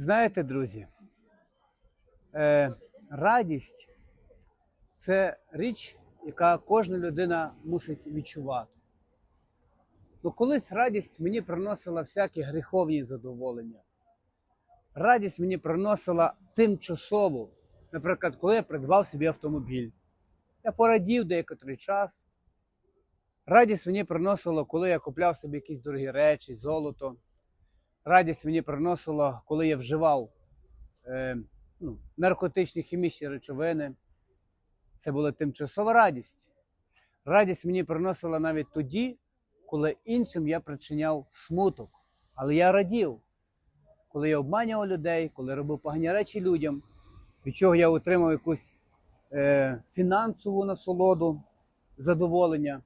Знаєте, друзі, е, радість це річ, яка кожна людина мусить відчувати. Ну, колись радість мені приносила всякі гріховні задоволення. Радість мені приносила тимчасову. Наприклад, коли я придбав собі автомобіль, я порадів деякий час. Радість мені приносило, коли я купляв собі якісь дорогі речі, золото. Радість мені приносило, коли я вживав е, ну, наркотичні хімічні речовини. Це була тимчасова радість. Радість мені приносила навіть тоді, коли іншим я причиняв смуток. Але я радів, коли я обманював людей, коли робив погані речі людям, від чого я отримав якусь е, фінансову насолоду, задоволення.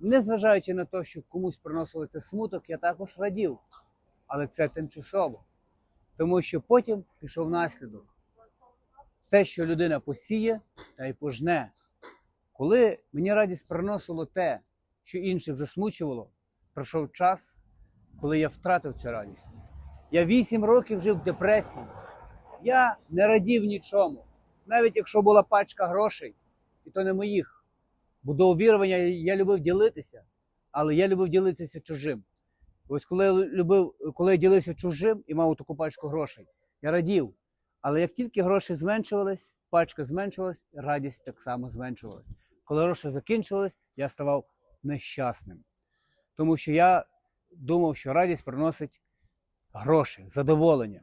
Незважаючи на те, що комусь приносило це смуток, я також радів. Але це тимчасово. Тому що потім пішов наслідок. Те, що людина посіє, та й пожне. Коли мені радість приносило те, що інших засмучувало, пройшов час, коли я втратив цю радість. Я вісім років жив в депресії. Я не радів нічому. Навіть якщо була пачка грошей, і то не моїх. Бо до увірування я любив ділитися, але я любив ділитися чужим. Ось коли я любив, коли я ділився чужим і мав таку пачку грошей, я радів. Але як тільки гроші зменшувались, пачка зменшувалась, радість так само зменшувалась. Коли гроші закінчувались, я ставав нещасним. Тому що я думав, що радість приносить гроші, задоволення.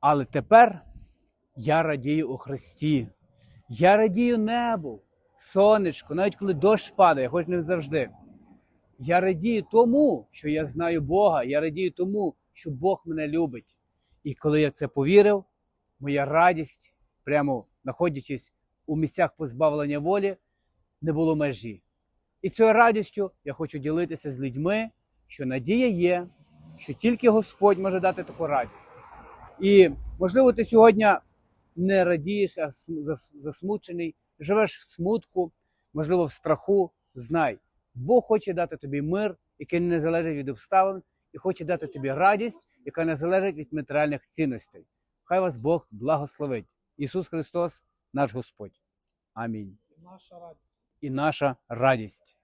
Але тепер я радію у Христі. Я радію небу, сонечко, навіть коли дощ падає, хоч не завжди. Я радію тому, що я знаю Бога. Я радію тому, що Бог мене любить. І коли я це повірив, моя радість, прямо знаходячись у місцях позбавлення волі, не було межі. І цією радістю я хочу ділитися з людьми, що надія є, що тільки Господь може дати таку радість. І можливо, ти сьогодні не радієш, а засмучений, живеш в смутку, можливо, в страху. Знай, Бог хоче дати тобі мир, який не залежить від обставин, і хоче дати тобі радість, яка не залежить від матеріальних цінностей. Хай вас Бог благословить. Ісус Христос, наш Господь. Амінь. наша радість. І наша радість.